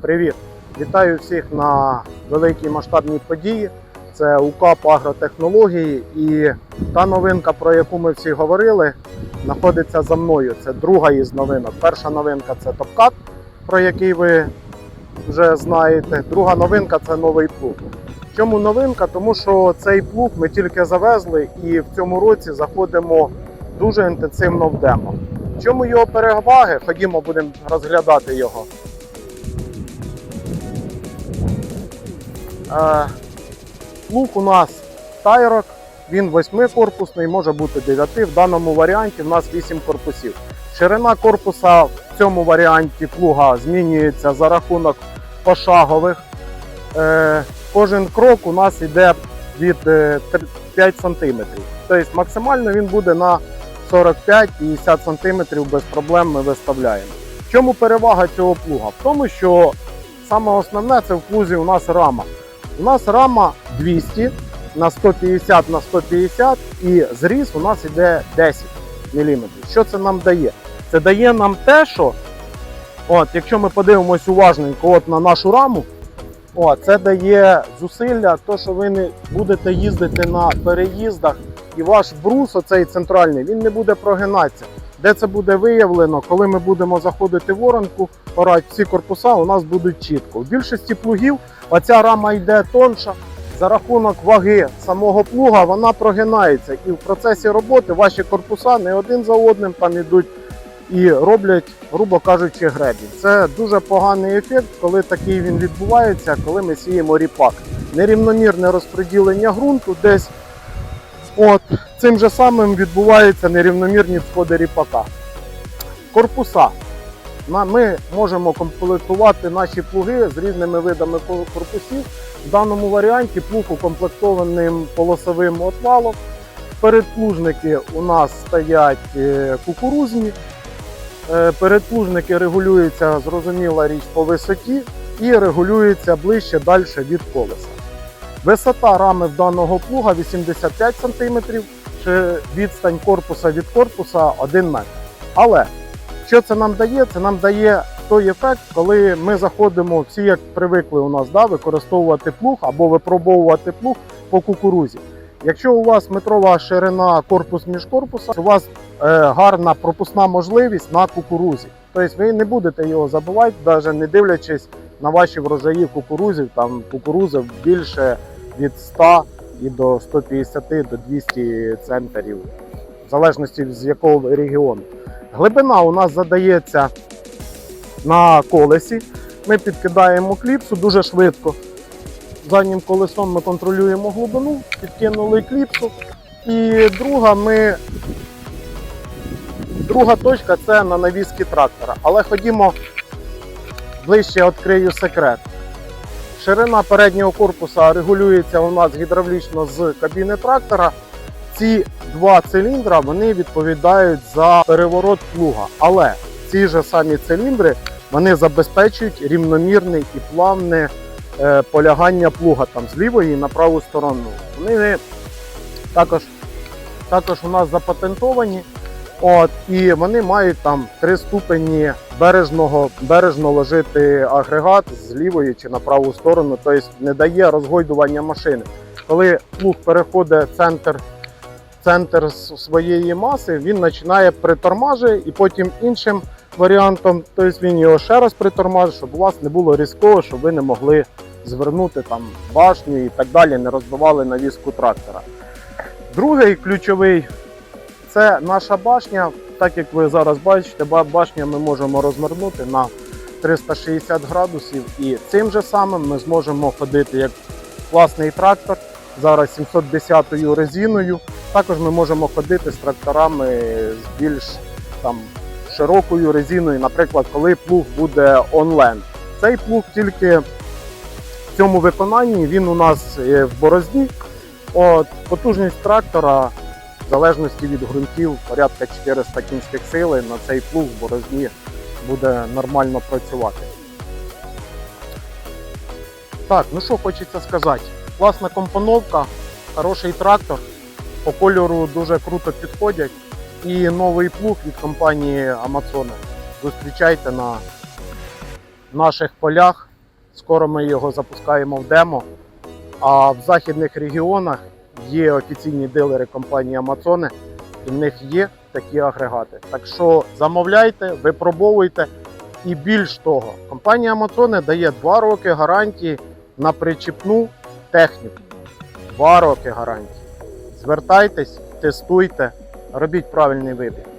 Привіт! Вітаю всіх на великій масштабній події. Це УКАП агротехнології. І та новинка, про яку ми всі говорили, знаходиться за мною. Це друга із новинок. Перша новинка це топкат, про який ви вже знаєте. Друга новинка це новий плуг. Чому новинка? Тому що цей плуг ми тільки завезли і в цьому році заходимо дуже інтенсивно в демо. В чому його переваги? Ходімо, будемо розглядати його. Плуг у нас тайрок, він восьмикорпусний, може бути 9. В даному варіанті в нас 8 корпусів. Ширина корпуса в цьому варіанті плуга змінюється за рахунок пошагових. Е, Кожен крок у нас йде від е, 5 см. Тобто максимально він буде на 45-50 см без проблем ми виставляємо. В чому перевага цього плуга? В тому, що саме основне це в плузі у нас рама. У нас рама 200 на 150 на 150 і зріз у нас іде 10 мм. Що це нам дає? Це дає нам те, що от, якщо ми подивимось уважненько от на нашу раму, о, це дає зусилля, то що ви не будете їздити на переїздах, і ваш брус, оцей центральний, він не буде прогинатися. Де це буде виявлено, коли ми будемо заходити в оранку, орати всі корпуса у нас будуть чітко. В більшості плугів оця рама йде тонша. За рахунок ваги самого плуга вона прогинається. І в процесі роботи ваші корпуса не один за одним там ідуть і роблять, грубо кажучи, гребінь. Це дуже поганий ефект, коли такий він відбувається, коли ми сіємо ріпак. Нерівномірне розподілення ґрунту десь. От цим же самим відбуваються нерівномірні сходи ріпака. Корпуса. Ми можемо комплектувати наші плуги з різними видами корпусів. В даному варіанті плуг укомплектованим полосовим отвалом. Передплужники у нас стоять е, кукурузні. Е, Передплужники регулюються, зрозуміла річ, по висоті і регулюються ближче далі від колеса. Висота рами даного плуга 85 см, чи відстань корпуса від корпуса 1 метр. Але що це нам дає? Це нам дає той ефект, коли ми заходимо, всі як привикли у нас да, використовувати плуг або випробовувати плуг по кукурузі. Якщо у вас метрова ширина корпус між корпусом, у вас е, гарна пропускна можливість на кукурузі. Тобто ви не будете його забувати, навіть не дивлячись на ваші врожаї кукурузів. Там кукурузи більше від 100 і до 150 до 200 центрів, в залежності з якого регіону. Глибина у нас задається на колесі. Ми підкидаємо кліпсу дуже швидко. Заднім колесом ми контролюємо глибину, підкинули кліпсу. І друга ми. Друга точка це на навіски трактора. Але ходімо ближче відкрию секрет. Ширина переднього корпуса регулюється у нас гідравлічно з кабіни трактора. Ці два циліндра вони відповідають за переворот плуга. Але ці ж самі циліндри вони забезпечують рівномірне і плавне е, полягання плуга там з лівої на праву сторону. Вони також, також у нас запатентовані. От, і вони мають там три ступені бережного, бережно ложити агрегат з лівої чи на праву сторону, тобто не дає розгойдування машини. Коли плуг переходить центр, центр своєї маси, він починає притормажувати і потім іншим варіантом, тобто він його ще раз притормажує, щоб у вас не було різкого, щоб ви не могли звернути там башню і так далі, не розбивали навіску трактора. Другий ключовий це наша башня. Так як ви зараз бачите, ба- башню ми можемо розвернути на 360 градусів, і цим же самим ми зможемо ходити як власний трактор. Зараз 710 резиною. Також ми можемо ходити з тракторами з більш там широкою резиною, наприклад, коли плуг буде онлайн. Цей плуг тільки в цьому виконанні він у нас в борозні. От, потужність трактора в залежності від ґрунтів порядка 400 кінських сили на цей плуг в борозні буде нормально працювати. Так, ну що хочеться сказати. Класна компоновка, хороший трактор, по кольору дуже круто підходять. І новий плуг від компанії Amazon. Зустрічайте на наших полях. Скоро ми його запускаємо в демо. А в західних регіонах є офіційні дилери компанії Амазони, і в них є такі агрегати. Так що замовляйте, випробовуйте. І більш того, компанія Амазони дає 2 роки гарантії на причіпну техніку. 2 роки гарантії. Звертайтесь, тестуйте, робіть правильний вибір.